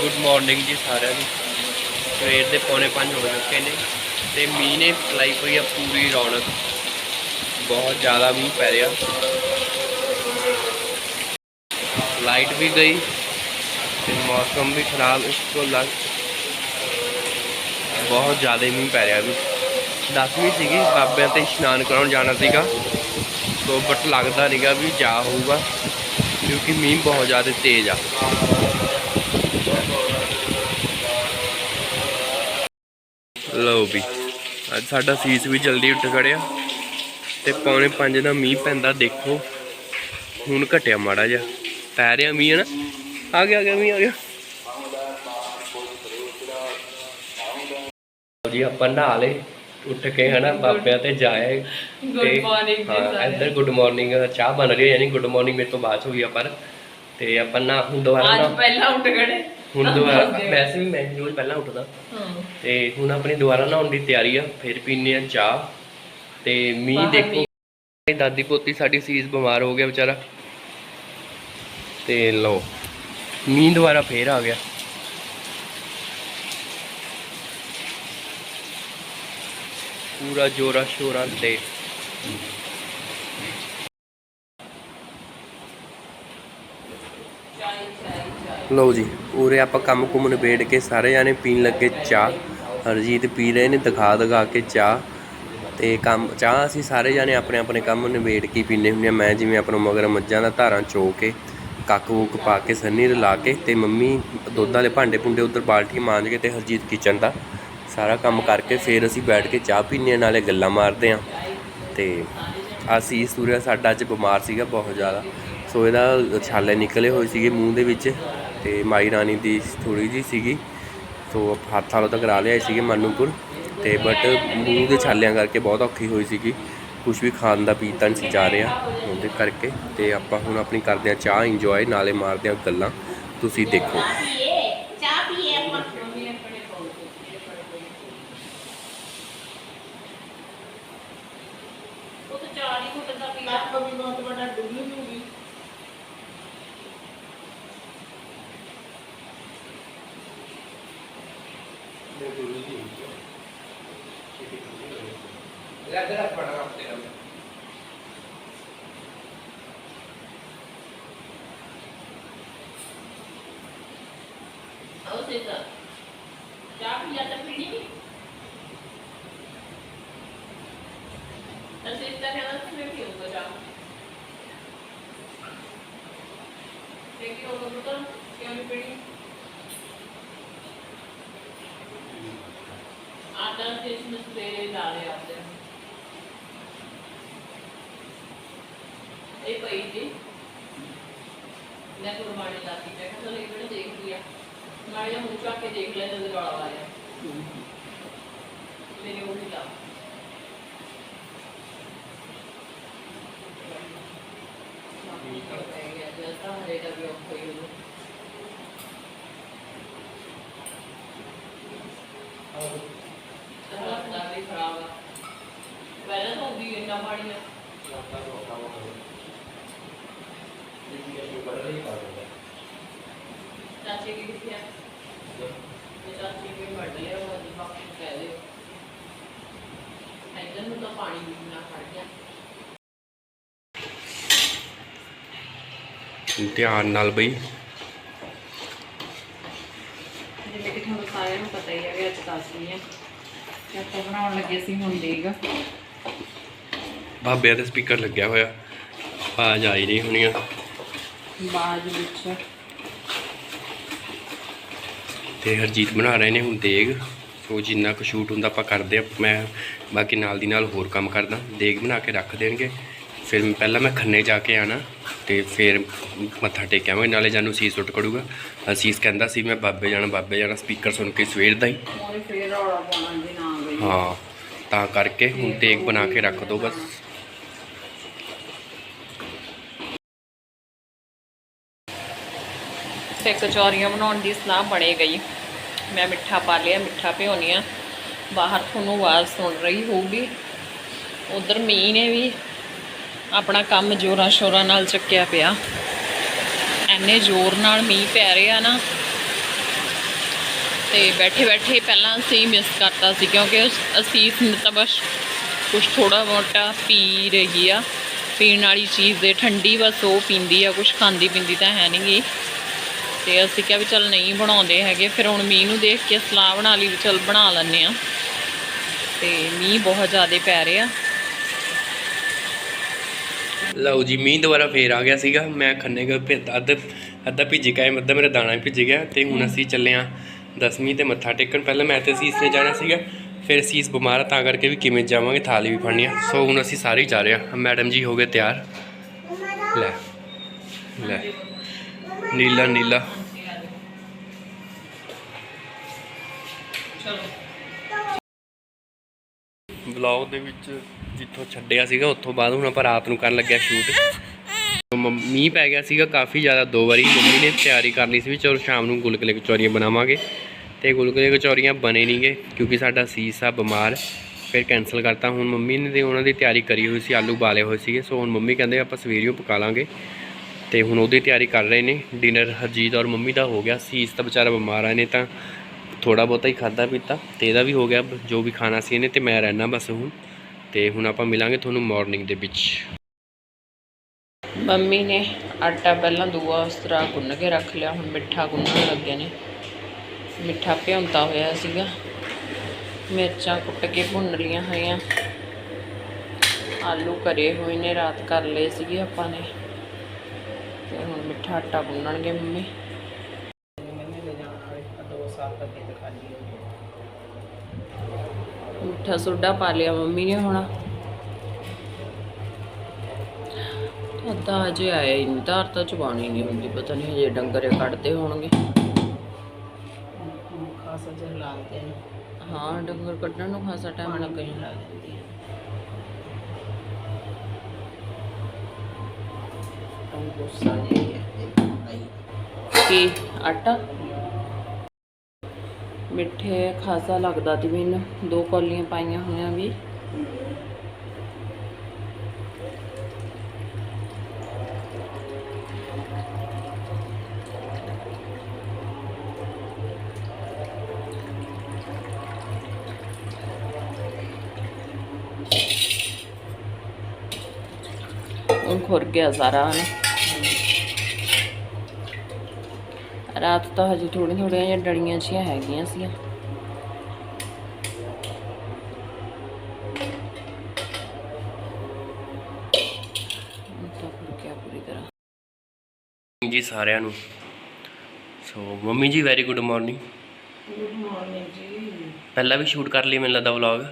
Good morning ਜੀ ਸਾਰਿਆਂ ਨੂੰ। ਸਵੇਰ ਦੇ ਪੌਣੇ 5 ਹੋ ਚੁੱਕੇ ਨੇ ਤੇ ਮੀਂਹ ਨੇ ਫਲਾਈ ਹੋਈ ਆ ਪੂਰੀ ਰੌਣਕ। ਬਹੁਤ ਜ਼ਿਆਦਾ ਮੀਂਹ ਪੈ ਰਿਹਾ। ਲਾਈਟ ਵੀ ਗਈ ਤੇ ਮੌਸਮ ਵੀ ਖਰਾਬ ਇਸ ਤੋਂ ਲੱਗ ਬਹੁਤ ਜ਼ਿਆਦਾ ਮੀਂਹ ਪੈ ਰਿਹਾ ਵੀ। ਦਸਵੀਂ ਸੀਗੀ, ਬਾਬਿਆਂ ਤੇ ਇਸ਼ਨਾਨ ਕਰਾਉਣ ਜਾਣਾ ਸੀਗਾ। ਸੋ ਬਟ ਲੱਗਦਾ ਨਹੀਂਗਾ ਵੀ ਜਾ ਹੋਊਗਾ। ਕਿਉਂਕਿ ਮੀਂਹ ਬਹੁਤ ਜ਼ਿਆਦਾ ਤੇਜ਼ ਆ। ਲਓ ਵੀ, ਅੱਜ ਸਾਡਾ ਸੀਸ ਵੀ ਜਲਦੀ ਉੱਠ ਖੜਿਆ ਤੇ ਪੌਣੇ 5 ਦਾ ਮੀਂਹ ਪੈਂਦਾ ਦੇਖੋ। ਹੁਣ ਘਟਿਆ ਮਾੜਾ ਜਿਹਾ। ਪੈ ਰਿਹਾ ਮੀਂਹ ਹੈ ਨਾ ਆ ਗਿਆ ਆ ਗਿਆ ਮੀਂਹ, ਆ ਗਿਆ। ਜੀ, ਆਪਾਂ ਨਹਾ ਲਏ। ਉੱਠ ਕੇ ਹਨਾ ਬਾਬਿਆਂ ਤੇ ਜਾਏ ਜੀ ਹਾਂ ਇੱਧਰ ਗੁੱਡ ਮਾਰਨਿੰਗ ਚਾਹ ਬਣ ਰਹੀ ਹੈ ਯਾਨੀ ਗੁੱਡ ਮਾਰਨਿੰਗ ਮੇਰੇ ਤੋਂ ਬਾਅਦ ਹੋਈ ਆ ਪਰ ਤੇ ਆਪਾਂ ਨਾ ਹੁਣ ਦੁਬਾਰਾ ਅੱਜ ਨਾ ਪਹਿਲਾਂ ਉੱਠ ਗਏ। ਹੁਣ ਦੁਬਾਰਾ ਵੈਸੇ ਵੀ ਮੈਂ ਰੋਜ਼ ਪਹਿਲਾਂ ਉੱਠਦਾ। ਹਾਂ ਤੇ ਹੁਣ ਆਪਣੀ ਦੁਬਾਰਾ ਨਹਾਉਣ ਦੀ ਤਿਆਰੀ ਆ ਫਿਰ ਪੀਨੇ ਆ ਚਾਹ। ਤੇ ਮੀਂਹ ਦੇਖੋ ਦਾਦੀ ਪੋਤੀ ਸਾਡੀ ਸੀਸ ਬਿਮਾਰ ਹੋ ਗਿਆ ਵਿਚਾਰਾ। ਤੇ ਲਓ ਮੀਂਹ ਦੁਬਾਰਾ ਫੇਰ ਆ ਗਿਆ। ਪੂਰਾ ਜੋਰਾ ਸ਼ੋਰਾਂ ਤੇ। ਲਓ ਜੀ, ਉਰੇ ਆਪਾਂ ਕੰਮ ਕੁਮ ਨਿਬੇੜ ਕੇ ਸਾਰੇ ਜਾਣੇ ਪੀਣ ਲੱਗੇ ਚਾਹ। ਹਰਜੀਤ ਪੀ ਰਹੇ ਨੇ, ਦਿਖਾ ਦਿਖਾ ਕੇ ਚਾਹ। ਤੇ ਕੰਮ, ਚਾਹ ਅਸੀਂ ਸਾਰੇ ਜਾਣੇ ਆਪਣੇ ਆਪਣੇ ਕੰਮ ਨਿਬੇੜ ਕੇ ਪੀਨੇ ਹੁੰਦੇ ਆ ਮੈਂ ਜਿਵੇਂ ਆਪਣਾ ਮਗਰ ਮੱਝਾਂ ਦਾ ਧਾਰਾਂ ਚੋ ਕੇ, ਕੱਕ ਵੁੱਕ ਪਾ ਕੇ, ਸੰਨੀ ਰਲਾ ਕੇ ਤੇ ਮੰਮੀ ਦੁੱਧ ਵਾਲੇ ਭਾਂਡੇ ਭੁੰਡੇ ਉੱਧਰ ਬਾਲਟੀ ਮਾਂਜ ਕੇ ਤੇ ਹਰਜੀਤ ਕਿਚਨ ਦਾ ਸਾਰਾ ਕੰਮ ਕਰਕੇ ਫਿਰ ਅਸੀਂ ਬੈਠ ਕੇ ਚਾਹ ਪੀਨੇ ਆ ਨਾਲੇ ਗੱਲਾਂ ਮਾਰਦੇ ਆ ਤੇ ਅਸੀਂ ਸੂਰਿਆ ਸਾਡਾ ਅੱਜ ਬਿਮਾਰ ਸੀਗਾ ਬਹੁਤ ਜ਼ਿਆਦਾ। ਸੋ ਇਹਦਾ ਛਾਲੇ ਨਿਕਲੇ ਹੋਏ ਸੀਗੇ ਮੂੰਹ ਦੇ ਵਿੱਚ ਤੇ ਮਾਈ ਰਾਣੀ ਦੀ ਥੋੜੀ ਜੀ ਸੀਗੀ। ਸੋ ਹੱਥ ਵਾਲੋਂ ਤਾਂ ਕਰਾ ਲਿਆਏ ਸੀਗੇ ਮਨੂਪੁਰ ਤੇ ਬਟ ਮੂੰਹ ਦੇ ਛਾਲਿਆਂ ਕਰਕੇ ਬਹੁਤ ਔਖੀ ਹੋਈ ਸੀਗੀ। ਕੁਝ ਵੀ ਖਾਣ ਦਾ ਪੀਤਾ ਨਹੀਂ ਸੀ ਜਾ ਰਿਹਾ ਉਹਦੇ ਕਰਕੇ। ਤੇ ਆਪਾਂ ਹੁਣ ਆਪਣੀ ਕਰਦੇ ਆ ਚਾਹ ਇੰਜੋਏ ਨਾਲੇ ਮਾਰਦੇ ਆ ਗੱਲਾਂ। ਤੁਸੀਂ ਦੇਖੋ। എല്ലാത്തിനും പണം നടത്തിയിരുന്നു ਆਟਾ ਤੇ ਇਸ ਵਿੱਚ ਸਵੇਰੇ ਡਾਲੇ ਆਉਂਦੇ ਆ ਇਹ ਪਈ ਜੀ ਮੈਂ ਕੁਰਬਾਨੀ ਲਾਤੀ ਮੈਂ ਕਿਹਾ ਚਲੋ ਇਹ ਵੀ ਦੇਖ ਲਿਆ। ਮੈਂ ਇਹ ਮੂੰਹ ਚੱਕ ਕੇ ਦੇਖ ਲਿਆ ਜਦੋਂ ਰੌਲਾ ਆਇਆ ਮੇਰੇ ਉਹ ਨਹੀਂ ਲਾ। ਪਹਿਲਾਂ ਤਾਂ ਹੁੰਦੀ ਇੰਨਾ ਪਾਣੀ ਆ। ਚਾਚੇ ਕੀ ਕਿੱਥੇ ਆ? ਤੇ ਚਾਚੇ ਕੀ ਵੱਢ ਲਿਆ ਉਹ ਅੱਜ ਬਾਪੂ ਨੂੰ ਕਹਿ ਦਿਓ ਇੱਧਰ ਨੂੰ ਤਾਂ ਪਾਣੀ ਵੀ ਨਾ ਖੜ ਗਿਆ। ਧਿਆਨ ਨਾਲ ਬਈ। ਜਿਵੇਂ ਕਿ ਤੁਹਾਨੂੰ ਸਾਰਿਆਂ ਨੂੰ ਪਤਾ ਹੀ ਹੈ ਕਿ ਅੱਜ ਦਸਵੀਂ ਹੈ ਆਪਾਂ ਬਣਾਉਣ ਲੱਗੇ ਸੀ ਹੁਣ ਦੇਗ ਬਾਬਿਆਂ ਦੇ ਸਪੀਕਰ ਲੱਗਿਆ ਹੋਇਆ। ਆਵਾਜ਼ ਆ ਹੀ ਨਹੀਂ ਹੋਣੀ ਆ। ਬਾਅਦ ਵਿੱਚ। ਤੇ ਹਰਜੀਤ ਬਣਾ ਰਹੇ ਨੇ ਹੁਣ ਦੇਗ। ਸੋ ਜਿੰਨਾ ਕੁ ਸ਼ੂਟ ਹੁੰਦਾ ਆਪਾਂ ਕਰਦੇ ਆ। ਮੈਂ ਬਾਕੀ ਨਾਲ ਦੀ ਨਾਲ ਹੋਰ ਕੰਮ ਕਰਦਾ। ਦੇਗ ਬਣਾ ਕੇ ਰੱਖ ਦੇਣਗੇ। ਫਿਰ ਮੈਂ- ਪਹਿਲਾਂ ਮੈਂ ਖੰਨੇ ਜਾ ਕੇ ਆਣਾ। ਤੇ ਫਿਰ ਮੱਥਾ ਟੇਕਿਆਵਾਂਗੇ ਨਾਲੇ ਜਾਨੂੰ ਸੀਸ ਉੱਟ ਕੜੂਗਾ। ਅਸੀਸ ਕਹਿੰਦਾ ਸੀ ਮੈਂ ਬਾਬੇ ਜਾਣਾ ਬਾਬੇ ਜਾਣਾ। ਸਪੀਕਰ ਸੁਣ ਕੇ ਸਵੇਰ ਦਾ ਹੀ। ਫੇਰ ਰੌਲਾ ਪਾਉਣਾ ਜੀ ਹਾਂ, ਤਾਂ ਕਰਕੇ ਹੁਣ ਦੇਗ ਬਣਾ ਕੇ ਰੱਖ ਦੋ ਬਸ। ਤੇ ਕਚੌਰੀਆਂ ਬਣਾਉਣ ਦੀ ਸਲਾਹ ਬਣੇ ਗਈ। ਮੈਂ ਮਿੱਠਾ ਪਾ ਲਿਆ, ਮਿੱਠਾ ਭਿਉਣੀ ਆ। ਬਾਹਰ ਤੁਹਾਨੂੰ ਆਵਾਜ਼ ਸੁਣ ਰਹੀ ਹੋਊਗੀ। ਉਧਰ ਮੀਂਹ ਨੇ ਵੀ ਆਪਣਾ ਕੰਮ ਜੋਰਾਂ ਸ਼ੋਰਾਂ ਨਾਲ ਚੱਕਿਆ ਪਿਆ। ਐਨੇ ਜ਼ੋਰ ਨਾਲ ਮੀਂਹ ਪੈ ਰਿਹਾ ਨਾ। ਤੇ ਬੈਠੇ ਬੈਠੇ ਪਹਿਲਾਂ ਅਸੀਂ ਮਿਸ ਕਰਤਾ ਸੀ ਕਿਉਂਕਿ ਅਸੀਸ ਨੇ ਤਾਂ ਬਸ ਕੁਝ ਥੋੜਾ ਮੋਟਾ ਪੀ ਰਹੀ ਆ। ਪੀਣ ਵਾਲੀ ਚੀਜ਼ ਦੇ ਠੰਡੀ ਬਸ ਉਹ ਪੀਂਦੀ ਆ ਕੁਝ ਖਾਂਦੀ ਪੀਂਦੀ ਤਾਂ ਹੈ ਨਹੀਂਗੀ ਤੇ ਅਸੀਂ ਕਿਹਾ ਵੀ ਚੱਲ ਨਹੀਂ ਬਣਾਉਂਦੇ ਹੈਗੇ ਫਿਰ ਹੁਣ ਮੀਂਹ ਨੂੰ ਦੇਖ ਕੇ ਸਲਾਹ ਬਣਾ ਲਈ ਵੀ ਚੱਲ ਬਣਾ ਲੈਂਦੇ ਆ ਤੇ ਮੀਂਹ ਬਹੁਤ ਜ਼ਿਆਦਾ ਪੈ ਰਿਹਾ। ਲਓ ਜੀ ਮੀਂਹ ਦੁਬਾਰਾ ਫੇਰ ਆ ਗਿਆ ਸੀਗਾ। ਮੈਂ ਖੰਨੇ ਗਾ ਅੱਧ ਅੱਧਾ ਭਿੱਜ ਗਿਆ ਅੱਧਾ ਮੇਰਾ ਦਾਣਾ ਵੀ ਭਿੱਜ ਗਿਆ ਤੇ ਹੁਣ ਅਸੀਂ ਚੱਲੇ ਆ ਦਸਵੀਂ ਤੇ ਮੱਥਾ ਟੇਕਣ। ਪਹਿਲਾਂ ਮੈਂ ਤੇ ਸੀਸ ਨੇ ਜਾਣਾ ਸੀਗਾ, ਫਿਰ ਸੀਸ ਬਿਮਾਰ ਆ, ਤਾਂ ਕਰਕੇ ਵੀ ਕਿਵੇਂ ਜਾਵਾਂਗੇ, ਥਾਲੀ ਵੀ ਫੜਨੀ ਆ। ਸੋ ਹੁਣ ਅਸੀਂ ਸਾਰੇ ਹੀ ਜਾ ਰਹੇ ਆ ਮੈਡਮ ਜੀ ਹੋ ਗਏ ਤਿਆਰ। ਲੈ ਲੈ। ਨੀਲਾ ਨੀਲਾ। ਵਲੌਗ ਦੇ ਵਿੱਚ ਜਿੱਥੋਂ ਛੱਡਿਆ ਸੀਗਾ, ਉੱਥੋਂ ਬਾਅਦ ਹੁਣ ਆਪਾਂ ਰਾਤ ਨੂੰ ਕਰਨ ਲੱਗਿਆ ਸ਼ੂਟ। ਮੀਂਹ ਪੈ ਗਿਆ ਸੀਗਾ ਕਾਫੀ ਜ਼ਿਆਦਾ, ਦੋ ਵਾਰੀ ਮੰਮੀ ਨੇ ਤਿਆਰੀ ਕਰ ਲਈ ਸੀ ਵੀ ਚਲੋ ਸ਼ਾਮ ਨੂੰ ਗੁਲਗੁਲੇ ਕਚੌਰੀਆਂ ਬਣਾਵਾਂਗੇ ਤੇ ਗੁਲਗੁਲੇ ਕਚੌਰੀਆਂ ਬਣੇ ਨਹੀਂਗੇ ਕਿਉਂਕਿ ਸਾਡਾ ਸੀਸ ਆ ਬਿਮਾਰ, ਫਿਰ ਕੈਨਸਲ ਕਰਤਾ। ਹੁਣ ਮੰਮੀ ਨੇ ਤੇ ਉਹਨਾਂ ਦੀ ਤਿਆਰੀ ਕਰੀ ਹੋਈ ਸੀ, ਆਲੂ ਬਾਲੇ ਹੋਏ ਸੀਗੇ, ਸੋ ਹੁਣ ਮੰਮੀ ਕਹਿੰਦੇ ਆਪਾਂ ਸਵੇਰੀਓ ਪਕਾ ਲਾਂਗੇ ਤੇ ਹੁਣ ਉਹਦੀ ਤਿਆਰੀ ਕਰ ਰਹੇ ਨੇ। ਡਿਨਰ ਹਰਜੀਤ ਔਰ ਮੰਮੀ ਦਾ ਹੋ ਗਿਆ ਸੀਸ, ਤਾਂ ਵਿਚਾਰਾ ਬਿਮਾਰ ਆ ਨੇ ਤਾਂ ਥੋੜਾ ਬਹੁਤਾ ਹੀ ਖਾਦਾ ਪੀਤਾ। ਤੇ ਇਹਦਾ ਵੀ ਹੋ ਗਿਆ, ਜੋ ਵੀ ਖਾਣਾ ਸੀ ਇਹਨੇ ਤੇ ਮੈਂ ਰਹਿਣਾ ਬਸ ਹੁਣ। ਤੇ ਹੁਣ ਆਪਾਂ ਮਿਲਾਂਗੇ ਤੁਹਾਨੂੰ ਮਾਰਨਿੰਗ ਦੇ ਵਿੱਚ। ਮੰਮੀ ਨੇ ਆਟਾ ਪਹਿਲਾਂ ਦੂਆ ਉਸ ਤਰ੍ਹਾਂ ਗੁੰਨ ਕੇ ਰੱਖ ਲਿਆ, ਹੁਣ ਮਿੱਠਾ ਗੁੰਨਣ ਲੱਗੇ ਨੇ। ਮਿੱਠਾ ਭਿਉਂਤਾ ਹੋਇਆ ਸੀਗਾ। ਮਿਰਚਾਂ ਕੁੱਟ ਕੇ ਭੁੰਨ ਲੀਆਂ ਹੋਈਆਂ। ਆਲੂ ਕਰੇ ਹੋਏ ਨੇ, ਰਾਤ ਕਰ ਲਏ ਸੀਗੇ ਆਪਾਂ ਨੇ। ਤੇ ਹੁਣ ਮਿੱਠਾ ਆਟਾ ਗੁੰਨਣਗੇ ਮੰਮੀ। ਮਿੱਠਾ ਸੋਡਾ ਪਾ ਲਿਆ ਮੰਮੀ ਨੇ ਹੁਣ। ਅੱਧਾ ਅਜੇ ਆਇਆ ਹੀ ਨਹੀਂ ਧਾਰ ਤਾਂ ਚਬਾਣੀ ਨਹੀਂ ਹੁੰਦੀ ਪਤਾ ਨਹੀਂ ਹਜੇ ਡੰਗਰੇ ਕੱਢਦੇ ਹੋਣਗੇ। ਖਾਸਾ ਜਿਹਾ ਲਾਉਂਦੇ ਨੇ ਹਾਂ ਡੰਗਰ ਕੱਢਣ ਨੂੰ ਖਾਸਾ ਟਾਈਮ ਲੱਗ ਲੱਗ ਜਾਂਦਾ। ਜਾਂਦੀ ਹੈ ਤਾਂ ਗੁੱਸਾ ਜਿਹਾ ਹੈ ਕੀ ਆਟਾ? ਮਿੱਠੇ ਖਾਸਾ ਲੱਗਦਾ ਤੇ ਮੈਨੂੰ ਦੋ ਕੌਲੀਆਂ ਪਾਈਆਂ ਹੋਈਆਂ ਵੀ। ਖੁਰ ਗਿਆ ਸਾਰਾ ਨਾ ਰਾਤ ਤਾਂ ਹਜੇ ਥੋੜ੍ਹੀਆਂ ਥੋੜ੍ਹੀਆਂ ਜਿਹੀਆਂ ਡੜੀਆਂ ਜਿਹੀਆਂ ਹੈਗੀਆਂ ਸੀ ਜੀ ਸਾਰਿਆਂ ਨੂੰ। So mummy ji very good morning good morning ji. ਪਹਿਲਾਂ ਵੀ ਸ਼ੂਟ ਕਰ ਲਈ ਮੈਨੂੰ ਲੱਗਦਾ ਵਲੌਗ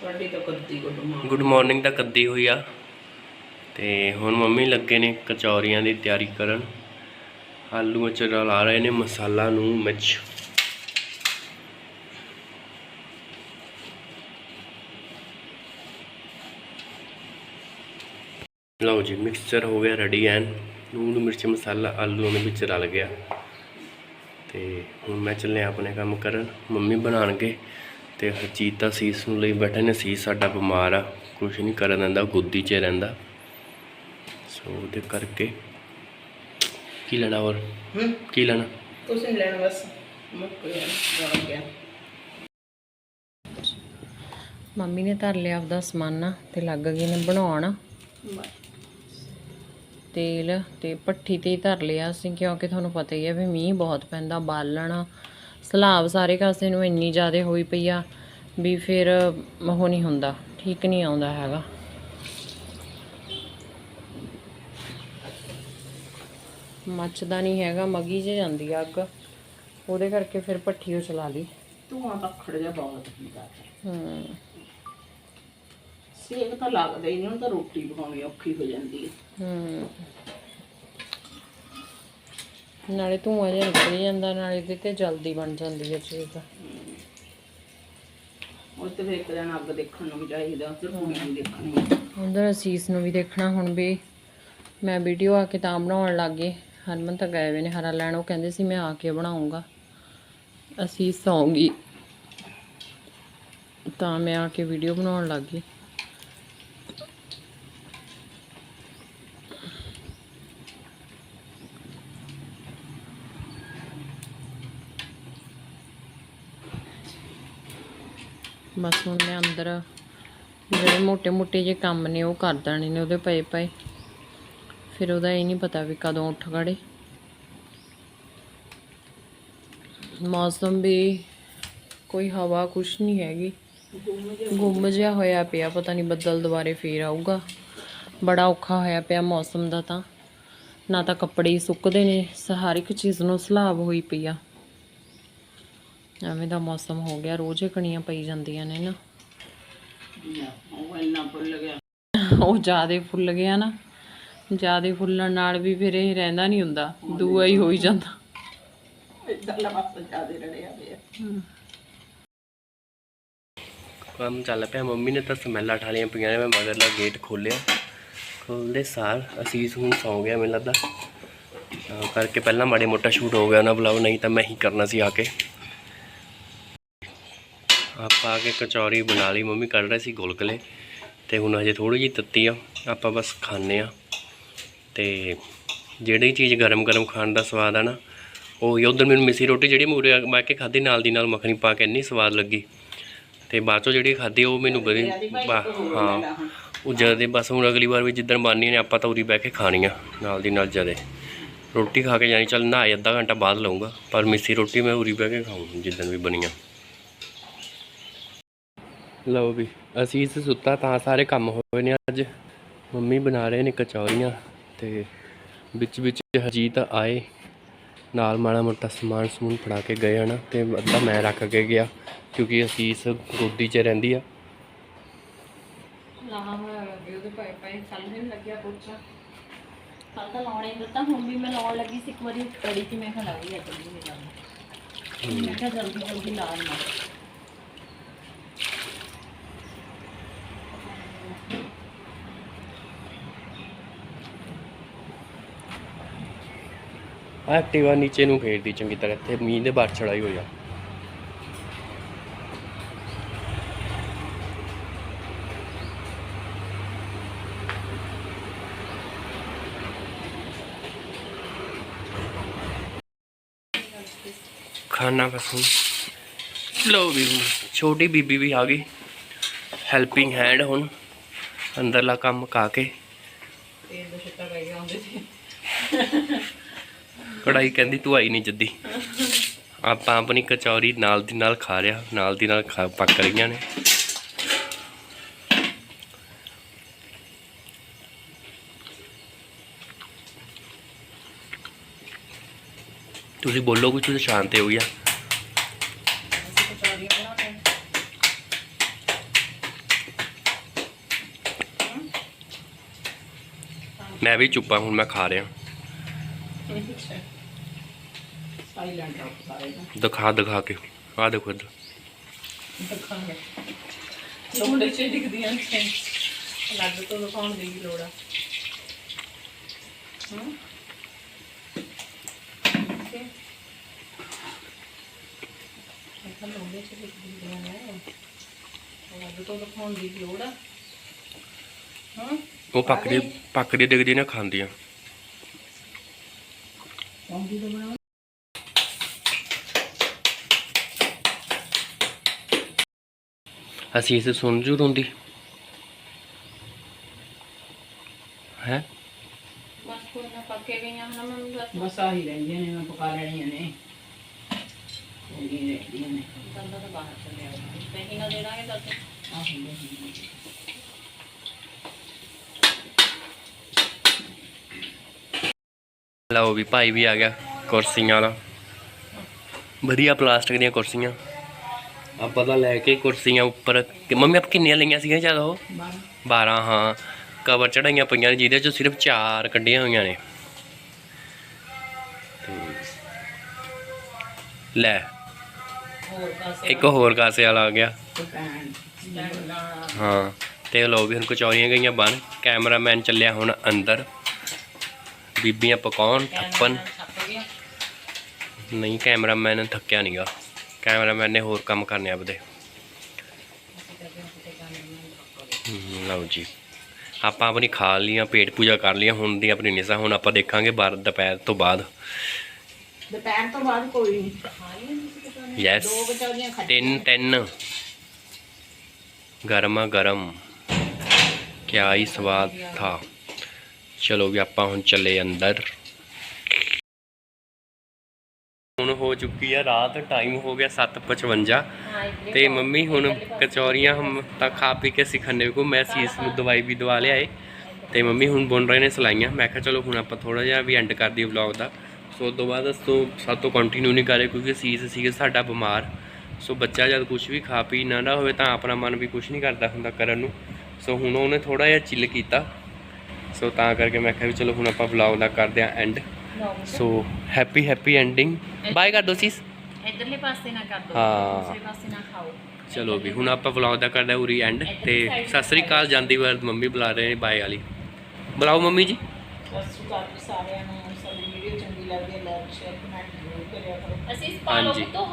ਸਾਡੀ ਤਾਂ ਕੱਦੀ ਗੁੱਡ ਮਾਰਨਿੰਗ ਗੁੱਡ ਮਾਰਨਿੰਗ ਤਾਂ ਕੱਦੀ ਹੋਈ ਆ। ਤੇ ਹੁਣ ਮੰਮੀ ਲੱਗੇ ਨੇ ਕਚੌਰੀਆਂ ਦੀ ਤਿਆਰੀ ਕਰਨ। ਆਲੂ ਵਿੱਚ ਰਲਾ ਰਹੇ ਨੇ, ਮਸਾਲਾ ਨੂੰ ਮਿਰਚ। ਲਓ ਜੀ ਮਿਕਸਚਰ ਹੋ ਗਿਆ ਰੈਡੀ ਐਨ ਲੂਣ ਮਿਰਚ, ਮਸਾਲਾ, ਆਲੂ ਦੇ ਵਿੱਚ ਰਲ ਗਿਆ। ਤੇ ਹੁਣ ਮੈਂ ਚੱਲਿਆ ਆਪਣੇ ਕੰਮ ਕਰਨ। ਮੰਮੀ ਬਣਾਉਣਗੇ ਤੇ ਹਰਜੀਤ ਦਾ ਸੀਸ ਨੂੰ ਲਈ ਬੈਠੇ ਨੇ। ਸੀਸ ਸਾਡਾ ਬਿਮਾਰ ਆ ਕੁਝ ਨਹੀਂ ਕਰਨ ਦਿੰਦਾ, ਗੁੱਦੀ 'ਚ ਰਹਿੰਦਾ। ਸੋ ਉਹਦੇ ਕਰਕੇ ਕੀ ਲੈਣਾ ਹੋਰ? ਹੂੰ? ਕੀ ਲੈਣਾ? ਤੁਸੀਂ ਲੈਣ ਬਸ ਮੁੱਕ ਗਿਆ ਰਲ ਗਿਆ। ਮੰਮੀ ਨੇ ਧਰ ਲਿਆ ਆਪਦਾ ਸਮਾਨਾ ਤੇ ਲੱਗ ਗਏ ਨੇ ਬਣਾਉਣ। ਤੇਲ ਤੇ ਪੱਠੀ ਤੇ ਹੀ ਧਰ ਲਿਆ ਸੀ ਕਿਉਂਕਿ ਤੁਹਾਨੂੰ ਪਤਾ ਹੀ ਹੈ ਵੀ ਮੀਂਹ ਬਹੁਤ ਪੈਂਦਾ ਬਾਲਣ। ਸਲਾਬ ਸਾਰੇ ਕਾਸੇ ਨੂੰ ਇੰਨੀ ਜ਼ਿਆਦਾ ਹੋਈ ਪਈ ਆ ਵੀ ਫਿਰ ਉਹ ਨਹੀਂ ਹੁੰਦਾ ਠੀਕ ਨਹੀਂ ਆਉਂਦਾ ਹੈਗਾ। ਮੱਚਦਾ ਨਹੀਂ ਹੈਗਾ ਮਗੀ 'ਚ ਜਾਂਦੀ ਆ ਅੱਗ। ਉਹਦੇ ਕਰਕੇ ਫਿਰ ਪੱਠੀ ਉਹ ਚਲਾ ਲਈ। ਧੂਆਂ ਤਾਂ ਖੜ ਜਾ ਬਹੁਤ ਹੁੰਦਾ। ਹੂੰ। ਸੇਕ ਤਾਂ ਲੱਗਦਾ ਹੀ ਨਹੀਂ ਹੁਣ ਤਾਂ ਰੋਟੀ ਪਕਾਉਣੀ ਔਖੀ ਹੋ ਜਾਂਦੀ ਹੈ। ਹੂੰ। ਨਾਲੇ ਧੂੰਆਂ ਜਿਹਾ ਨਿਕਲ ਜਾਂਦਾ ਨਾਲੇ ਇਹਦੇ ਤੇ ਜਲਦੀ ਬਣ ਜਾਂਦੀ ਹੈ ਚੀਜ਼ ਉਹ ਤੇ ਫਿਰ ਇੱਕ ਦਿਨ ਅੱਗ ਦੇਖਣ ਨੂੰ ਵੀ ਚਾਹੀਦਾ ਤੇ ਕੁੜੀਆਂ ਨੂੰ ਦੇਖਣੀ ਉਧਰ ਅਸੀਸ ਨੂੰ ਵੀ ਦੇਖਣਾ ਹੁਣ ਵੀ। ਮੈਂ ਵੀਡੀਓ ਆ ਕੇ ਤਾਂ ਬਣਾਉਣ ਲੱਗ ਹਰਮਨ ਤਾਂ ਗਏ ਵੇ ਨੇ, ਹਰਾ ਲੈਣ। ਉਹ ਕਹਿੰਦੇ ਸੀ, ਮੈਂ ਆ ਕੇ ਬਣਾਉਂਗਾ। ਅਸੀਂ ਸੌਂਗੀ। ਤਾਂ ਮੈਂ ਆ ਕੇ ਵੀਡੀਓ ਬਣਾਉਣ ਲੱਗ ਗਈ। ਬਸ ਹੁਣ ਮੈਂ ਅੰਦਰ, ਜਿਹੜੇ ਮੋٹے ਮੋٹے ਜੇ ਕੰਮ ਨੇ, ਉਹ ਕਰ ਦੇਣੇ ਨੇ ਉਹਦੇ ਪਏ ਪਏ ਫਿਰ ਉਹਦਾ ਇਹ ਨਹੀਂ ਪਤਾ ਵੀ ਕਦੋਂ ਉੱਠ ਖੜੇ। ਮੌਸਮ ਵੀ ਕੋਈ ਹਵਾ ਕੁਛ ਨਹੀਂ ਹੈਗੀ। ਗੁੰਮ ਜਿਹਾ ਹੋਇਆ ਪਿਆ ਪਤਾ ਨਹੀਂ ਬੱਦਲ ਦੁਬਾਰੇ ਫੇਰ ਆਊਗਾ। ਬੜਾ ਔਖਾ ਹੋਇਆ ਪਿਆ ਮੌਸਮ ਦਾ ਤਾਂ। ਨਾ ਤਾਂ ਕੱਪੜੇ ਸੁੱਕਦੇ ਨੇ ਹਰ ਇੱਕ ਚੀਜ਼ ਨੂੰ ਸਲਾਬ ਹੋਈ ਪਈ ਆ। ਐਵੇਂ ਦਾ ਮੌਸਮ ਹੋ ਗਿਆ ਰੋਜ਼ ਹੀ ਕਣੀਆਂ ਪਈ ਜਾਂਦੀਆਂ ਨੇ ਨਾ। ਉਹ ਇੰਨਾ ਫੁੱਲ ਗਿਆ। ਉਹ ਜਿਆਦੇ ਫੁੱਲ ਗਿਆ ਨਾ। ਜਿਆਦੇ ਫੁੱਲਣ ਨਾਲ ਵੀ ਫਿਰ ਇਹ ਰਹਿੰਦਾ ਨਹੀਂ ਹੁੰਦਾ ਦੂਆ ਹੀ ਹੋਈ ਜਾਂਦਾ। ਇਧਰਲਾ ਪਾਸਾ ਜਿਆਦੇ ਰੜਿਆ ਪਿਆ। ਕੰਮ ਚੱਲ ਪਿਆ ਮੰਮੀ ਨੇ ਤਾਂ ਸਮੈਲਾਂ ਠਾਲੀਆਂ ਪਈਆਂ ਨੇ ਮੈਂ ਮਗਰਲਾ ਗੇਟ ਖੋਲਿਆ ਖੋਲਦੇ ਸਾਰ ਅਸੀਸ ਹੁਣ ਸੌਂ ਗਿਆ ਮੈਨੂੰ ਲੱਗਦਾ। ਤਾਂ ਕਰਕੇ ਪਹਿਲਾਂ ਮਾੜੇ ਮੋਟਾ ਸ਼ੂਟ ਹੋ ਗਿਆ ਉਹਨਾਂ ਬੁਲਾਓ ਨਹੀਂ ਤਾਂ ਮੈਂ ਹੀ ਕਰਨਾ ਸੀ ਆ ਕੇ। ਆਪਾਂ ਆ ਕੇ ਕਚੌਰੀ ਬਣਾ ਲਈ ਮੰਮੀ ਕੱਢ ਰਹੇ ਸੀ ਗੁਲਗੁਲੇ। ਤੇ ਹੁਣ ਹਜੇ ਥੋੜੀ ਜਿਹੀ ਤੱਤੀ ਆ ਆਪਾਂ ਬਸ ਖਾਣੇ ਆ ਤੇ ਜਿਹੜੀ ਚੀਜ਼ ਗਰਮ ਗਰਮ ਖਾਣ ਦਾ ਸਵਾਦ ਆ ਨਾ, ਉਹ ਹੀ ਉਧਰ ਮੈਨੂੰ ਮਿੱਸੀ ਰੋਟੀ ਜਿਹੜੀ ਮੂਰੇ ਬਾ ਕੇ ਖਾਧੀ ਨਾਲ ਦੀ ਨਾਲ ਮੱਖਣੀ ਪਾ ਕੇ ਇੰਨੀ ਸਵਾਦ ਲੱਗੀ। ਤੇ ਬਾਅਦ ਚੋਂ ਜਿਹੜੀ ਖਾਧੀ ਉਹ ਮੈਨੂੰ ਬੜੀ ਹਾਂ, ਉਹ ਜਦੇ ਬਸ ਹੁਣ ਅਗਲੀ ਵਾਰ ਵੀ ਜਿੱਦਣ ਬਣਨੀ ਨੇ ਆਪਾਂ ਤਾਂ ਉਰੀ ਬਹਿ ਕੇ ਖਾਣੀ ਆ ਨਾਲ ਦੀ ਨਾਲ ਜਦੇ ਰੋਟੀ ਖਾ ਕੇ ਜਾਣੀ, ਚੱਲ ਨਹਾਏ, ਅੱਧਾ ਘੰਟਾ ਬਾਅਦ ਲਊਂਗਾ, ਪਰ ਮਿੱਸੀ ਰੋਟੀ ਮੈਂ ਉਰੀ ਬਹਿ ਕੇ ਖਾਊਂ, ਜਿੱਦਣ ਵੀ ਬਣੀ ਆ। ਲਓ ਵੀ, ਅਸੀਂ ਇਸ ਸੁੱਤਾ ਤਾਂ ਸਾਰੇ ਕੰਮ ਹੋਏ ਨੇ ਅੱਜ। ਮੰਮੀ ਬਣਾ ਰਹੇ ਨੇ ਕਚੌਰੀਆਂ। ਤੇ ਵਿੱਚ ਵਿੱਚ ਹਰਜੀਤ ਆਏ, ਨਾਲ ਮਾੜਾ ਮੋਟਾ ਸਮਾਨ ਸਮੂਨ ਫੜਾ ਕੇ ਗਏ ਹਨਾ, ਤੇ ਅੱਧਾ ਮੈਂ ਰੱਖ ਕੇ ਗਿਆ, ਕਿਉਂਕਿ ਅਸੀਸ ਗੋਦੀ 'ਚ ਰਹਿੰਦੀ ਆ। ਲਾਹਾ ਹੋਇਆ ਲੱਗੇ ਉਹਦੇ ਪਏ ਪਏ ਕੱਲ ਲੱਗਿਆ ਪੋਚਾ ਕੱਲ ਤਾਂ ਲਾਉਣਾ ਹੀ ਦਿੱਤਾ, ਹੁਣ ਵੀ ਮੈਂ ਲਾਉਣ ਲੱਗੀ ਸੀ, ਇੱਕ ਵਾਰੀ ਕੜੀ ਕਿ ਮੈਂ ਖਲਾਈ ਆ ਜਲਦੀ ਨਹੀਂ ਮੈਂ ਕਿਹਾ ਜਲਦੀ ਜਲਦੀ ਲਾ ਲਵਾਂ ਐਕਟਿਵਾ ਨੀਚੇ ਨੂੰ ਫੇਰਦੀ ਚੰਗੀ ਤਰ੍ਹਾਂ, ਇੱਥੇ ਮੀਂਹ ਦੇ ਬਾਅਦ ਚੜਾਈ ਹੋਈ ਆ ਖਾਣਾ ਬਸ ਲਓ ਲੋ ਵੀ ਛੋਟੀ ਬੀਬੀ ਵੀ ਆ ਗਈ। ਹੈਲਪਿੰਗ ਹੈਂਡ ਹੁਣ, ਅੰਦਰਲਾ ਕੰਮ ਮੁਕਾ ਕੇ। ਤੇਲ ਦਾ ਛੱਟਾ ਪੈ ਗਿਆ ਹੁੰਦੇ ਸੀ ਕੜਾਈ ਕਹਿੰਦੀ, ਤੂੰ ਆਈ ਨਹੀਂ ਜੱਦੀ। ਆਪਾਂ ਆਪਣੀ ਕਚੌਰੀ ਨਾਲ ਦੀ ਨਾਲ ਖਾ ਰਿਆ ਨਾਲ ਦੀ ਨਾਲ ਖਾ, ਪੱਕ ਰਹੀਆਂ ਨੇ। ਤੁਸੀਂ ਬੋਲੋ ਕੁਝ ਤੁਸੀਂ ਸ਼ਾਂਤ ਹੋ ਗਿਆ। ਮੈਂ ਵੀ ਚੁੱਪਾ, ਹੁਣ ਮੈਂ ਖਾ ਰਿਹਾ। ਦਿਖਾ ਦਿਖਾ ਕੇ। ਆ ਦੇਖੋ ਇੱਧਰ। ਦਿਖਾਂਗੇ। ਲੋੜ ਚ ਦਿਖਦੀਆਂ ਨੇ ਲੱਗ ਤੋਂ ਦਿਖਾਉਣ ਦੀ ਵੀ ਲੋੜ ਆ। ਹੂੰ। ਓਕੇ ਇਹ ਤਾਂ ਲੋੜੇ ਚ ਦਿਖਦੀਆਂ ਨੇ ਲੱਗ ਤੋਂ ਦਿਖਾਉਣ ਦੀ ਵੀ ਲੋੜ ਆ। ਹਾਂ। ਉਹ ਪੱਕਦੀ ਦਿਖਦੀ ਨਾ ਖਾਂਦੀਆਂ। ਕੌਂਦੀ ਦਾ ਅਸੀਂ ਇਸ ਸੁਣ ਜੂ ਰੋਂਦੀ। ਹੈ? ਬਸ ਕੋਈ ਨਾ ਪੱਕੇ ਗਈਆਂ ਹੁਣ ਮੈਨੂੰ ਦੱਸ ਬਸ? ਆਹੀ ਰਹਿੰਦੀਆਂ ਨੇ ਮੈਂ ਪਕਾ ਲੈਣੀਆਂ ਨੇ। ਉਹਦੀ ਰਹਿੰਦੀਆਂ ਨੇ। ਬੰਦਾ ਤਾਂ ਬਾਹਰ ਚੱਲਿਆ ਨਹੀਂ ਨਾ ਦੇਣਾਗੇ ਦੱਸ? ਆਹੀ ਲਓ ਵੀ ਭਾਈ ਵੀ ਆ ਗਿਆ ਕੁਰਸੀਆਂ ਵਾਲਾ। ਵਧੀਆ ਪਲਾਸਟਿਕ ਦੀਆਂ ਕੁਰਸੀਆਂ। ਆਪਾਂ ਤਾਂ ਲੈ ਕੇ ਕੁਰਸੀਆਂ ਉੱਪਰ ਕਿ ਮੰਮੀ ਆਪ ਕਿੰਨੀਆਂ ਲਈਆਂ ਸੀਗੀਆਂ ਜਦ ਉਹ? 12 ਹਾਂ। ਕਵਰ ਚੜਾਈਆਂ ਪਈਆਂ ਨੇ, ਜਿਹਦੇ ਚੋਂ ਸਿਰਫ 4 ਕੱਢੀਆਂ ਹੋਈਆਂ ਨੇ। ਤੇ ਲੈ। ਹੋਰ ਪਾਸੇ ਇੱਕ ਹੋਰ ਕਾਸੇ ਵਾਲਾ ਆ ਗਿਆ। ਸਟੈਂਡ ਹਾਂ। ਤੇ ਲੋ ਵੀ ਹੁਣ ਕਚੌਰੀਆਂ ਗਈਆਂ ਬਣ ਕੈਮਰਾਮੈਨ ਚੱਲਿਆ ਹੁਣ ਅੰਦਰ। ਬੀਬੀਆਂ ਪਕਾਉਣ ਥੱਪਣ ਨਹੀਂ ਕੈਮਰਾਮੈਨ ਥੱਕਿਆ ਨਹੀਂਗਾ ਕੈਮਰਾਮੈਨ ਨੇ ਹੋਰ ਕੰਮ ਕਰਨੇ ਆਪਦੇ। ਲਓ ਜੀ। ਆਪਾਂ ਆਪਣੀ ਖਾ ਲੀਆਂ ਪੇਟ ਪੂਜਾ ਕਰ ਲੀਆਂ ਹੁਣ ਦੀ ਆਪਣੀ ਨਿਸਾ। ਹੁਣ ਆਪਾਂ ਦੇਖਾਂਗੇ ਬਾਰ ਦੁਪਹਿਰ ਤੋਂ ਬਾਅਦ। ਦੁਪਹਿਰ ਤੋਂ ਬਾਅਦ ਕੋਈ ਨਹੀਂ। ਯੈਸ ਦੋ ਕਚੌਰੀਆਂ ਖਾ ਤਿੰਨ ਤਿੰਨ। ਗਰਮਾ ਗਰਮ। ਕਿਆ ਹੀ ਸਵਾਦ ਥਾ। ਚਲੋ ਵੀ ਆਪਾਂ ਹੁਣ ਚੱਲੇ ਅੰਦਰ। ਹੁਣ ਹੋ ਚੁੱਕੀ ਆ ਰਾਤ ਟਾਈਮ ਹੋ ਗਿਆ 7:55 ਤੇ ਮੰਮੀ ਹੁਣ ਕਚੌਰੀਆਂ ਹਮ ਤਾਂ ਖਾ ਪੀ ਕੇ ਸਿਖਣੇ ਕੋ ਮੈਂ ਸੀਸ ਨੂੰ ਦਵਾਈ ਵੀ ਦਵਾ ਲਿਆਏ। ਤੇ ਮੰਮੀ ਹੁਣ ਬੁਣ ਰਹੇ ਨੇ ਸਲਾਈਆਂ। ਮੈਂ ਕਿਹਾ ਚਲੋ ਹੁਣ ਆਪਾਂ ਥੋੜਾ ਜਿਹਾ ਵੀ ਐਂਡ ਕਰ ਦਈਏ ਵਲੌਗ ਦਾ। ਸੋ ਉਸ ਤੋਂ ਬਾਅਦ ਅਸ ਤੋਂ ਸਾਤੋਂ ਕੰਟੀਨਿਊ ਨਹੀਂ ਕਰੇ ਕਿਉਂਕਿ ਸੀਸ ਸੀਗੇ ਸਾਡਾ ਬਿਮਾਰ। ਸੋ ਬੱਚਾ ਜਦ ਕੁਝ ਵੀ ਖਾ ਪੀ ਨਾ ਨਾ ਹੋਵੇ ਤਾਂ ਆਪਣਾ ਮਨ ਵੀ ਕੁਝ ਨਹੀਂ ਕਰਦਾ ਹੁੰਦਾ ਕਰਨ ਨੂੰ। ਸੋ ਹੁਣ ਉਹਨੇ ਥੋੜਾ ਜਿਹਾ ਚਿੱਲ ਕੀਤਾ। ਸੋ ਤਾਂ ਕਰਕੇ ਮੈਂ ਕਿਹਾ ਵੀ ਚਲੋ ਹੁਣ ਆਪਾਂ ਵਲੌਗ ਦਾ ਕਰਦੇ ਆਂ and so happy happy ending bye ਕਰ ਦੋ ਸੀਸ ਇਧਰਲੇ ਪਾਸੇ ਨਾ ਕਰ ਦੋ ਹਾਂ। ਦੂਸਰੇ ਪਾਸੇ ਨਾ ਖਾਓ। ਚਲੋ ਵੀ ਹੁਣ ਆਪਾਂ ਵਲੌਗ ਦਾ ਕਰਦਾ ਉਰੀ ਐਂਡ ਤੇ ਸਤਿ ਸ੍ਰੀ ਅਕਾਲ ਜਾਂਦੀ ਵਾਰ ਮੰਮੀ ਬੁਲਾ ਰਹੇ ਨੇ ਬਾਏ ਵਾਲੀ। ਬੁਲਾਓ ਮੰਮੀ ਜੀ। ਸਤਿ ਸ਼੍ਰੀ ਅਕਾਲ ਜੀ ਸਾਰਿਆਂ ਨੂੰ ਸਾਡੀ ਵੀਡੀਓ ਚੰਗੀ ਲੱਗਦੀ ਹੈ ਲਾਈਕ ਸ਼ੇਅਰ ਕਮੈਂਟ ਜ਼ਰੂਰ ਕਰਿਆ ਕਰੋ। ਅਸੀਂ ਇਸ ਪਾਲੋ ਹਾਂਜੀ। ਤੋਂ